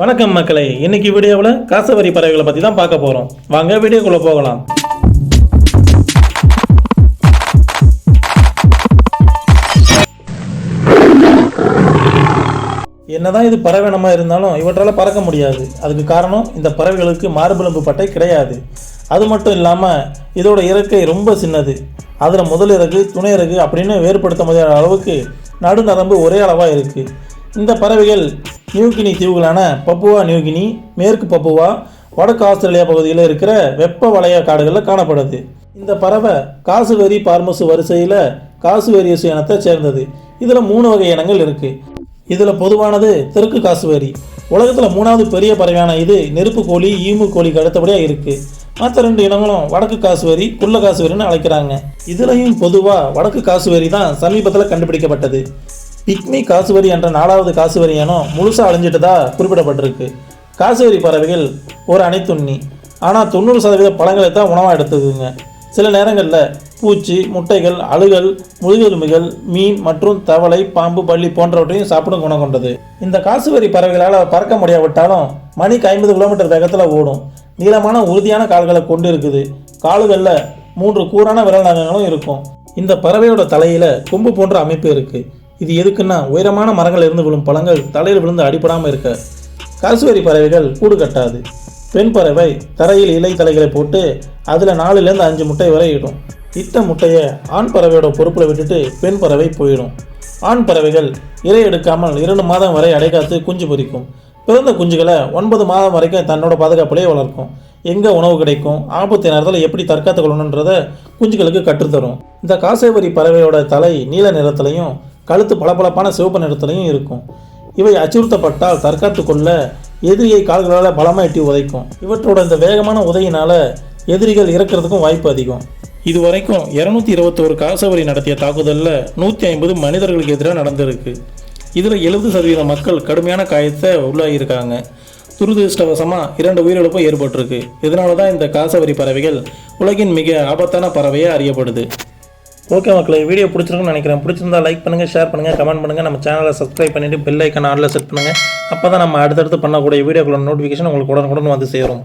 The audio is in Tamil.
வணக்கம் மக்களே. இன்னைக்கு வீடியோவில் காசவரி பறவைகளை பற்றி தான் பார்க்க போகிறோம் வாங்க வீடியோக்குள்ளே போகலாம். என்னதான் இது பறவைனமாக இருந்தாலும் இவற்றால் பறக்க முடியாது. அதுக்கு காரணம் இந்த பறவைகளுக்கு மார்பெலும்பு பட்டை கிடையாது. அது மட்டும் இல்லாமல் இதோட இறக்கை ரொம்ப சின்னது. அதில் முதல் இறகு துணை இறகு அப்படின்னு வேறுபடுத்த முடியாத அளவுக்கு நடுநரம்பு ஒரே அளவாக இருக்குது இந்த பறவைகள் நியூகினி தீவுகளான பப்புவா நியூகினி மேற்கு பப்புவா வடக்கு ஆஸ்திரேலியா பகுதியில் இருக்கிற வெப்ப வலய காடுகளில் காணப்படுது. இந்த பறவை காசுவெரி பார்மசு வரிசையில் காசுவெரியசு இனத்தை சேர்ந்தது. இதில் மூணு வகை இனங்கள் இருக்குது இதில் பொதுவானது தெற்கு காசுவேரி. உலகத்தில் மூணாவது பெரிய பறவையான இது நெருப்பு கோழி ஈமு கோழிக்கு அடுத்தபடியாக இருக்குது மற்ற ரெண்டு இனங்களும் வடக்கு காசுவேரி குள்ள காசுவேரின்னு அழைக்கிறாங்க. இதுலையும் பொதுவாக வடக்கு காசுவேரி தான் சமீபத்தில் கண்டுபிடிக்கப்பட்டது. பிக்மி காசுவரி என்ற நாலாவது காசுவரி இனம் முழுசாக அழிஞ்சிட்டதா குறிப்பிடப்பட்டிருக்கு. காசுவரி பறவைகள் ஒரு அனைத்துண்ணி ஆனால் தொண்ணூறு சதவீத பழங்களை தான் உணவாக எடுத்துக்குங்க. சில நேரங்களில் பூச்சி முட்டைகள் அழுகல் முழுகெலும்புகள் மீன் மற்றும் தவளை பாம்பு பள்ளி போன்றவற்றையும் சாப்பிடும் குணம் கொண்டது. இந்த காசுவரி பறவைகளால் பறக்க முடியாவிட்டாலும் மணிக்கு ஐம்பது கிலோமீட்டர் வேகத்தில் ஓடும். நீளமான உறுதியான கால்களை கொண்டு இருக்குது கால்களில் மூன்று கூரான விரல் நகங்களும் இருக்கும். இந்த பறவையோட தலையில் கொம்பு போன்ற அமைப்பு இருக்குது இது எதுக்குன்னா உயரமான மரங்கள் இருந்து விழும் பழங்கள் தலையில் விழுந்து அடிபடாமல் இருக்க. காசுவரி பறவைகள் கூடு கட்டாது. பெண் பறவை தரையில் இலை தலைகளை போட்டு அதில் நாலுலேருந்து அஞ்சு முட்டை வரை இடும். இட்ட முட்டையை ஆண் பறவையோட பொறுப்பில் விட்டுட்டு பெண் பறவை போயிடும். ஆண் பறவைகள் இறை எடுக்காமல் இரண்டு மாதம் வரை அடைகாத்து குஞ்சு பொரிக்கும் பிறந்த குஞ்சுகளை ஒன்பது மாதம் வரைக்கும் தன்னோட பாதுகாப்பிலே வளர்க்கும். எங்கே உணவு கிடைக்கும்? ஆபத்து நேரத்தில் எப்படி தற்காத்து கொள்ளணுன்றதை குஞ்சுகளுக்கு கற்றுத்தரும். இந்த காசேவரி பறவையோட தலை நீல நிறத்துலையும் கழுத்து பளபளப்பான சிவப்பு நிறத்துலையும் இருக்கும். இவை அச்சுறுத்தப்பட்டால் தற்காத்து கொள்ள எதிரியை கால்களால் பலமாக எட்டி உதைக்கும். இவற்றோட இந்த வேகமான உதையினால் எதிரிகள் இறக்கிறதுக்கும் வாய்ப்பு அதிகம். இதுவரைக்கும் இரநூத்தி இருபத்தோரு காசவரி நடத்திய தாக்குதலில் நூற்றி ஐம்பது மனிதர்களுக்கு எதிராக நடந்திருக்கு. இதில் எழுபது சதவீத மக்கள் கடுமையான காயத்தை உள்ளாகியிருக்காங்க. துரதிருஷ்டவசமாக இரண்டு உயிரிழப்பும் ஏற்பட்டிருக்கு. இதனால தான் இந்த காசவரி பறவைகள் உலகின் மிக ஆபத்தான பறவையாக அறியப்படுது. ஓகே மக்களே வீடியோ பிடிச்சிருக்குன்னு நினைக்கிறேன். பிடிச்சிருந்தா லைக் பண்ணுங்கள் ஷேர் பண்ணுங்கள் கமெண்ட் பண்ணுங்கள் நம்ம சேனலை சப்ஸ்கிரைப் பண்ணிவிட்டு பெல் ஐக்கன் ஆனில் செட் பண்ணுங்கள் அப்போ தான் நம்ம அடுத்தடுத்து பண்ணக்கூடிய வீடியோக்களோட நோட்டிஃபிகேஷன் உங்களுக்கு உடனுக்குடன் வந்து சேரும்.